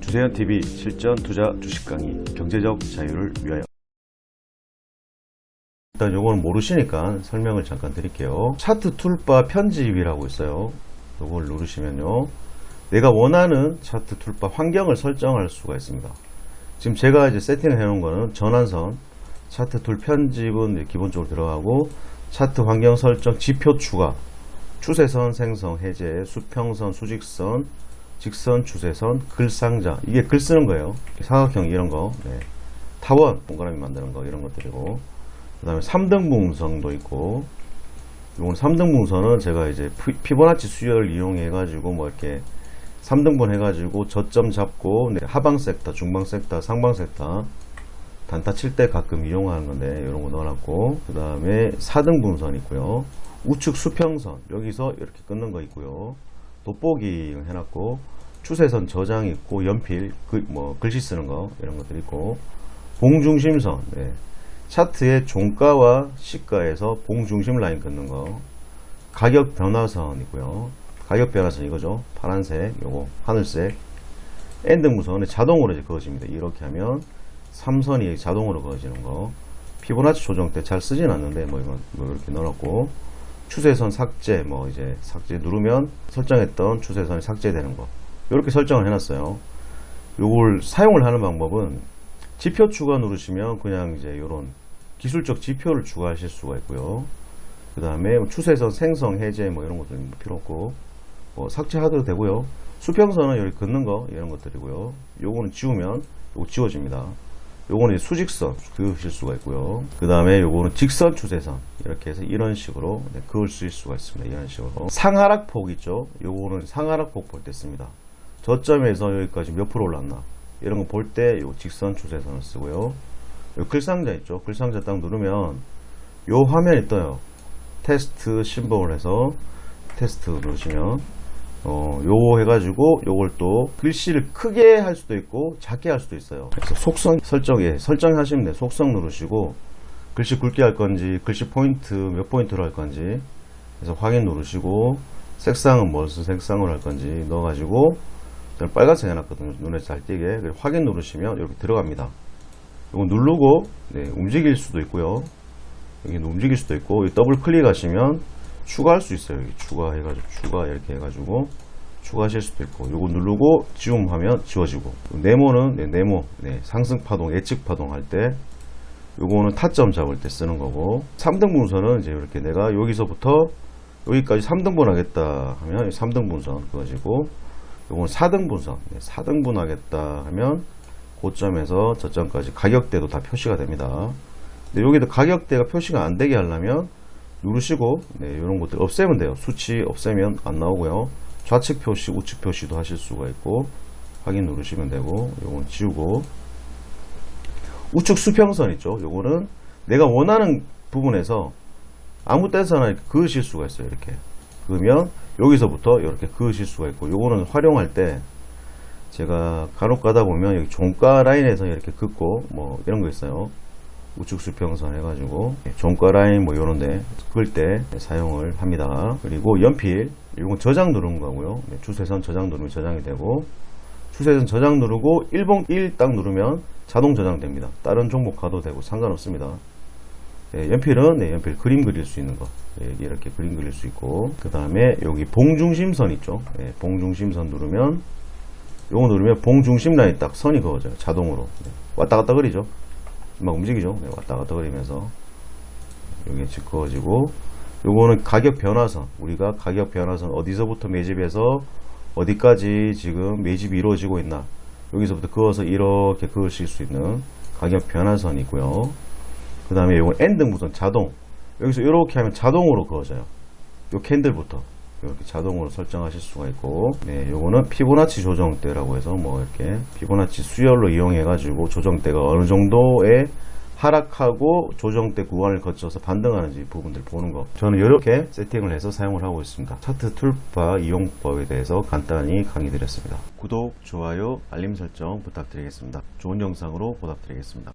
주세현 TV 실전 투자 주식 강의 경제적 자유를 위하여 일단 요거는 모르시니까 설명을 잠깐 드릴게요. 차트 툴바 편집이라고 있어요. 요걸 누르시면요. 내가 원하는 차트 툴바 환경을 설정할 수가 있습니다. 지금 제가 이제 세팅을 해 놓은 거는 전환선 차트 툴 편집은 기본적으로 들어가고 차트 환경 설정 지표 추가 추세선 생성 해제 수평선 수직선 직선 추세선 글상자. 이게 글 쓰는 거예요. 사각형 이런 거. 네. 타원 동그라미 만드는 거 이런 것들이고. 그 다음에 3등분선도 있고. 이건 3등 분선은 제가 이제 피- 피보나치 수열을 이용해 가지고 뭐 이렇게 3등분 해 가지고 저점 잡고 네, 하방 섹터 중방 섹터 상방 섹터 단타 칠 때 가끔 이용하는 건데 이런 거 넣어놨고. 그 다음에 4등 분선 있고요. 우측 수평선. 여기서 이렇게 끊는 거 있고요. 돋보기 해놨고 추세선 저장 있고 연필 그 뭐 글씨 쓰는 거 이런 것들 있고. 봉중심선 네. 차트의 종가와 시가에서 봉중심 라인 끊는 거. 가격 변화선 있고요. 가격 변화선 이거죠. 파란색 요거 하늘색. 엔드 무선은 자동으로 이제 그어집니다. 이렇게 하면 삼선이 자동으로 그어지는 거. 피보나치 조정 때 잘 쓰진 않는데 뭐 이건 뭐 이렇게 넣어놨고. 추세선 삭제 뭐 이제 삭제 누르면 설정했던 추세선이 삭제되는 거 이렇게 설정을 해놨어요 요걸 사용을 하는 방법은 지표 추가 누르시면 그냥 이제 요런 기술적 지표를 추가하실 수가 있고요 그 다음에 추세선 생성 해제 뭐 이런 것들 필요 없고 뭐 삭제하셔도 되고요 수평선은 여기 긋는 거 이런 것들이고요 요거는 지우면 요거 지워집니다 요거는 수직선 그으실 수가 있고요. 그 다음에 요거는 직선 추세선 이렇게 해서 이런 식으로 네, 그을 수 있을 수가 있습니다. 이런 식으로 상하락 폭 있죠. 요거는 상하락 폭 볼 때 씁니다. 저점에서 여기까지 몇 프로 올랐나 이런 거 볼때요 직선 추세선을 쓰고요. 요 글상자 있죠. 글상자 딱 누르면 요 화면이 떠요. 테스트 심볼을 해서 테스트 누르시면 어, 요거 해가지고 요걸 또 글씨를 크게 할 수도 있고 작게 할 수도 있어요. 그래서 속성 설정에 설정하시면 돼요. 속성 누르시고 글씨 굵게 할 건지 글씨 포인트 몇 포인트로 할 건지 그래서 확인 누르시고 색상은 무슨 색상으로 할 건지 넣어가지고 저는 빨간색 해놨거든요. 눈에 잘 띄게 확인 누르시면 이렇게 들어갑니다. 이거 누르고 네, 움직일 수도 있고요. 여기 움직일 수도 있고 이 더블 클릭하시면 추가할 수 있어요. 여기 추가해가지고 추가 이렇게 해가지고 추가하실 수도 있고 요거 누르고 지움하면 지워지고 네모는 네, 네모 네, 상승 파동 예측 파동 할 때 요거는 타점 잡을 때 쓰는 거고 3등 분선은 이제 이렇게 내가 여기서부터 여기까지 3등분 하겠다 하면 3등 분선 그거지고 요거는 4등 분선 4등분 하겠다 하면 고점에서 저점까지 가격대도 다 표시가 됩니다. 근데 여기도 가격대가 표시가 안 되게 하려면 누르시고 네, 이런 것들 없애면 돼요. 수치 없애면 안 나오고요. 좌측 표시, 우측 표시도 하실 수가 있고 확인 누르시면 되고 요건 지우고 우측 수평선 있죠. 요거는 내가 원하는 부분에서 아무 때서나 그으실 수가 있어요. 이렇게 그으면 여기서부터 이렇게 그으실 수가 있고 요거는 활용할 때 제가 간혹 가다 보면 여기 종가 라인에서 이렇게 긋고 뭐 이런 거 있어요. 우측 수평선 해가지고 종가 라인 뭐 요런데 그을 때 사용을 합니다. 그리고 연필 이건 저장 누르는 거고요. 네, 추세선 저장 누르면 저장이 되고 추세선 저장 누르고 1봉 1딱 누르면 자동 저장됩니다. 다른 종목 가도 되고 상관없습니다. 예, 연필은 네, 연필 그림 그릴 수 있는 거 예, 이렇게 그림 그릴 수 있고 그 다음에 여기 봉중심선 있죠. 예, 봉중심선 누르면 요거 누르면 봉중심 라인 딱 선이 그어져요. 자동으로 네, 왔다 갔다 그리죠. 막 움직이죠. 네, 왔다 갔다 그리면서 여기 즉 그어지고 요거는 가격 변화선 우리가 가격 변화선 어디서부터 매집해서 어디까지 지금 매집이 이루어지고 있나 여기서부터 그어서 이렇게 그으실 수 있는 가격 변화선이고요. 그 다음에 요건 엔드 무선 자동. 여기서 이렇게 하면 자동으로 그어져요. 요 캔들부터 이렇게 자동으로 설정하실 수가 있고. 네 요거는 피보나치 조정대라고 해서 뭐 이렇게 피보나치 수열로 이용해 가지고 조정대가 어느 정도의 하락하고 조정대 구간을 거쳐서 반등하는지 부분들 보는 거. 저는 이렇게 세팅을 해서 사용을 하고 있습니다. 차트 툴바 이용법에 대해서 간단히 강의 드렸습니다. 구독 좋아요 알림 설정 부탁드리겠습니다. 좋은 영상으로 보답드리겠습니다